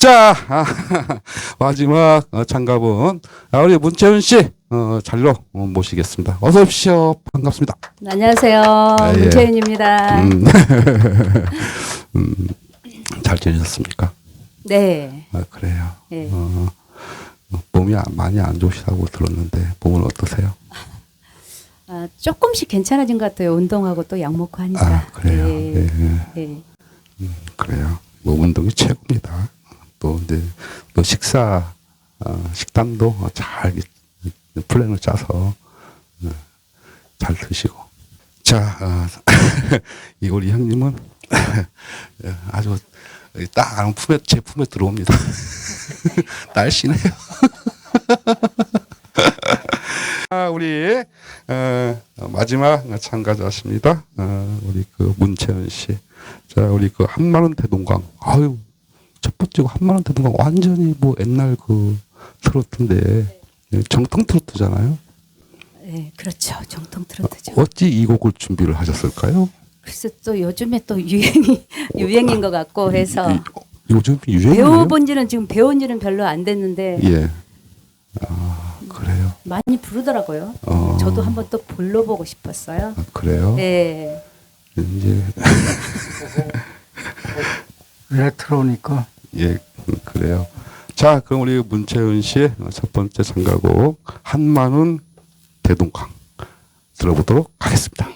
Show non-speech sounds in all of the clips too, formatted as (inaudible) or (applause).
자, 아, (laughs) 마지막 어, 참가분 아, 우리 문채윤 씨 어, 잘로 어, 모시겠습니다. 어서 오십시오. 반갑습니다. 안녕하세요. 예. 문채윤입니다. 음, (laughs) 음, 잘 지내셨습니까? 네. 아, 그래요. 예. 어, 어, 몸이 아- 많이 안 좋으시다고 들었는데 몸은 어떠세요? 아, 조금씩 괜찮아진 것 같아요. 운동하고 또 약 먹고 하니까. 아, 그래요. 예. 예, 예. 예. 그래요. 몸 운동이 최고입니다. 또 이제 또 식사 어, 식단도 잘 이- 플랜을 짜서 어, 잘 드시고. 자, 어, (laughs) 이골이 형님은 (laughs) 아주 딱 품에 제 품에 들어옵니다. (laughs) 날씬해요. 아, 우리 어, 마지막 참가자십니다. 어, 우리 그 문채은 씨. 자, 우리 그 한마는 대동강. 아유, 첫 번째 그 한마는 대동강 완전히 뭐 옛날 그 트로트인데 예, 정통 트로트잖아요. 예, 그렇죠. 정통 트로트죠. 어찌 이 곡을 준비를 하셨을까요? 글쎄 또 요즘에 또 유행이 유행인 것 같고 해서 이- 어, 요즘 유행이에요? 배워본 지는 지금 배운 지는 별로 안 됐는데 예. 아, 그래요. 많이 부르더라고요. 어. 저도 한번 또 불러보고 싶었어요. 아, 그래요. 예. 이제 (laughs) 일렉트로니까 예, 음, 그래요. 자, 그럼 우리 문채은 씨의 첫 번째 참가곡 한마는 대동강 들어보도록 하겠습니다.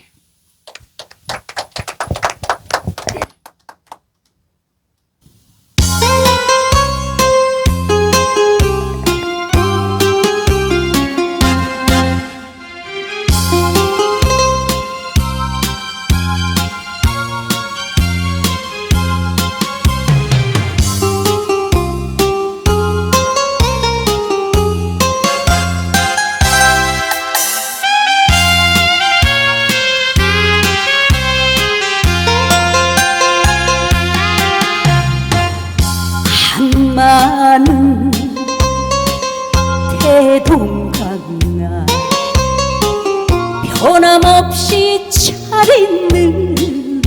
변함없이 잘 있느냐?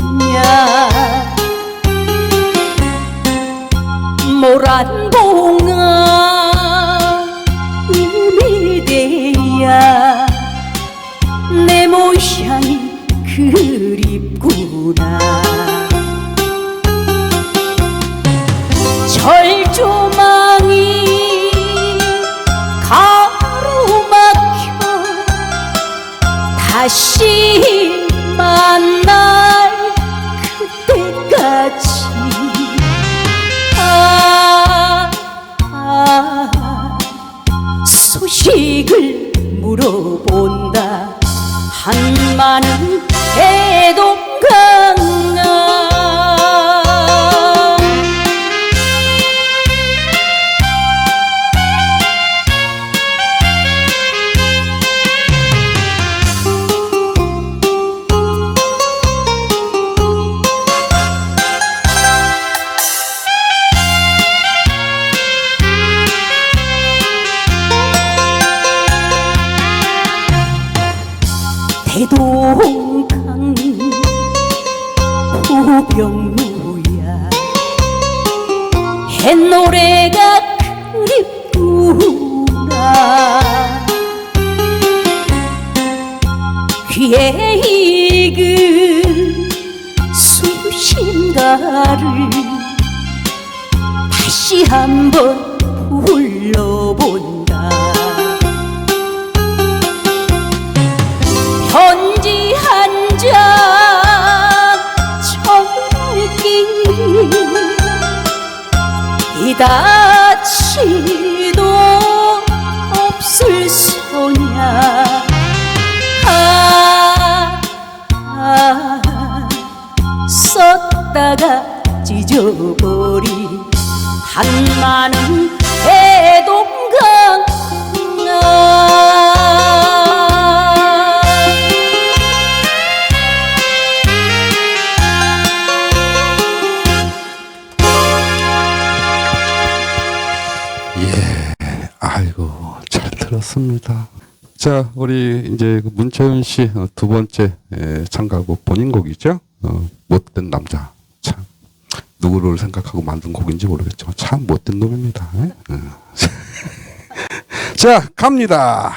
모란봉아 음일대야 내 모양이 그립구나 본다. 한마는 병루야. 햇노래가 그립구나. 귀에 익은 수신가를 다시 한번 불러본다 이다치도 없을 소냐. 아, 아 썼다가 찢어버린 한마는 잘 들었습니다. 자, 우리 이제 그 문채윤 씨 두 번째 에, 참가곡 본인 곡이죠. 어, 못된 남자. 참 누구를 생각하고 만든 곡인지 모르겠지만 참 못된 놈입니다. 예? 어. (laughs) 자 갑니다.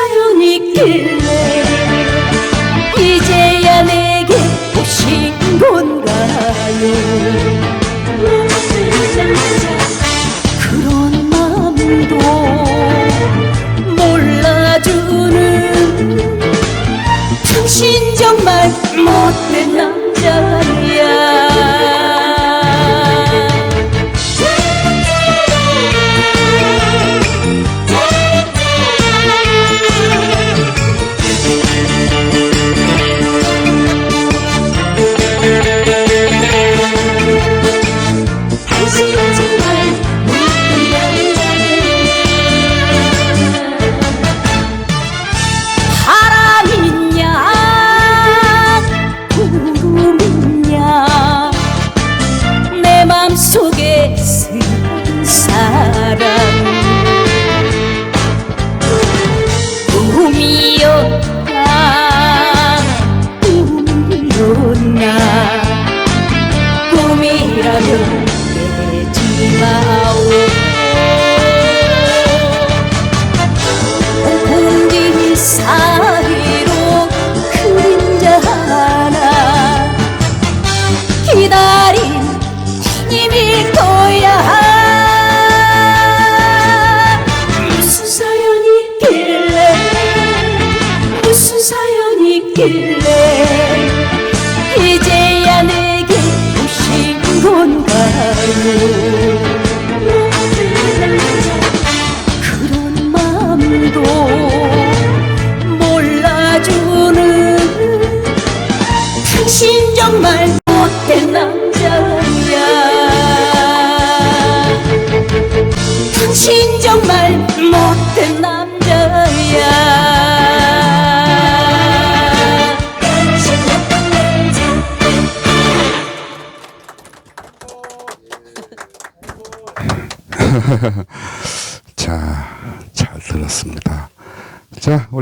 사연이 있길래 거야 무슨 사연이 있길래 무슨 사연이 있길래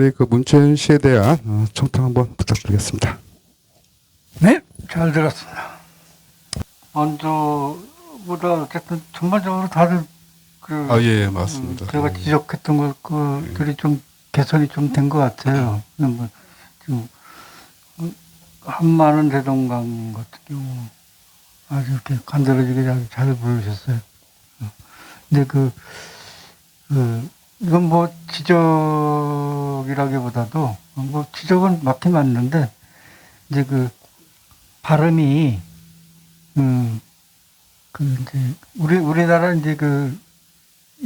우리 그 문채연 씨에 대한 어, 청평 한번 부탁드리겠습니다. 네, 잘 들었습니다. 언조보다 어쨌든 전반적으로 다들 그 아, 예, 맞습니다. 음, 제가 지적했던 것들이 좀 개선이 좀 된 것 같아요. 뭐 지금 한마는 대동강 같은 경우 아주 이렇게 간드러지게 아주 잘 부르셨어요. 어. 근데 그, 그 이건 뭐 지적 이라기보다도 뭐 지적은 맞긴 맞는데 이제 그 발음이 음, 그 이제 우리 우리나라 이제 그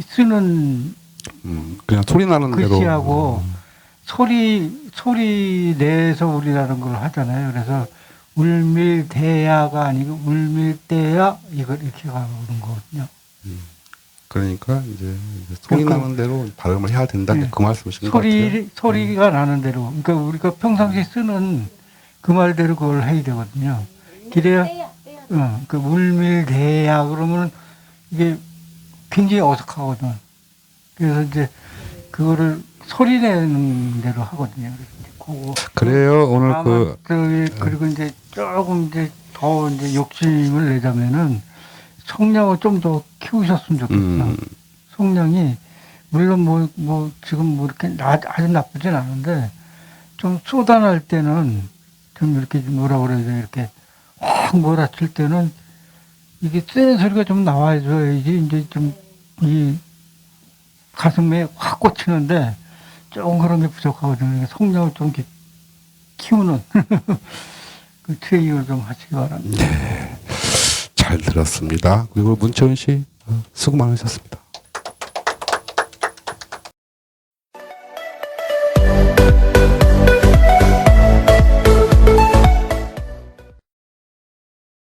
쓰는 음, 그냥 소리 나는. 글씨하고 소리 소리 내서 우리라는 걸 하잖아요. 그래서 울밀대야가 아니고 울밀대야 이걸 이렇게 가는 거거든요. 그러니까 이제 소리 그러니까- 나는 대로 발음을 해야 된다. 네. 그 말씀이신 것 같아요. 소리 소리가 나는 대로 그러니까 우리가 평상시 쓰는 그 말대로 그걸 해야 되거든요. 기래야 어, 그 울밀대야 그러면 이게 굉장히 어색하거든. 그래서 이제 그거를 소리 내는 대로 하거든요. 그래서 이제 그거 그래요. 오늘 그 저기 그리고 이제 조금 이제 더 이제 욕심을 내자면은 성량을 좀 더 키우셨으면 좋겠다. 음. 성량이 물론 뭐 뭐 지금 뭐 이렇게 나, 아주 나쁘진 않은데 좀 쏟아날 때는 좀 이렇게 뭐라 그래야 돼 이렇게 확 몰아칠 때는 이게 쎄는 소리가 좀 나와줘야지 이제 좀 이 가슴에 확 꽂히는데 조금 그런 게 부족하거든요. 성량을 좀 이렇게 키우는 (laughs) 그 트레이닝을 좀 하시기 바랍니다. 잘 들었습니다. 그리고 문채원 씨 어, 수고 많으셨습니다.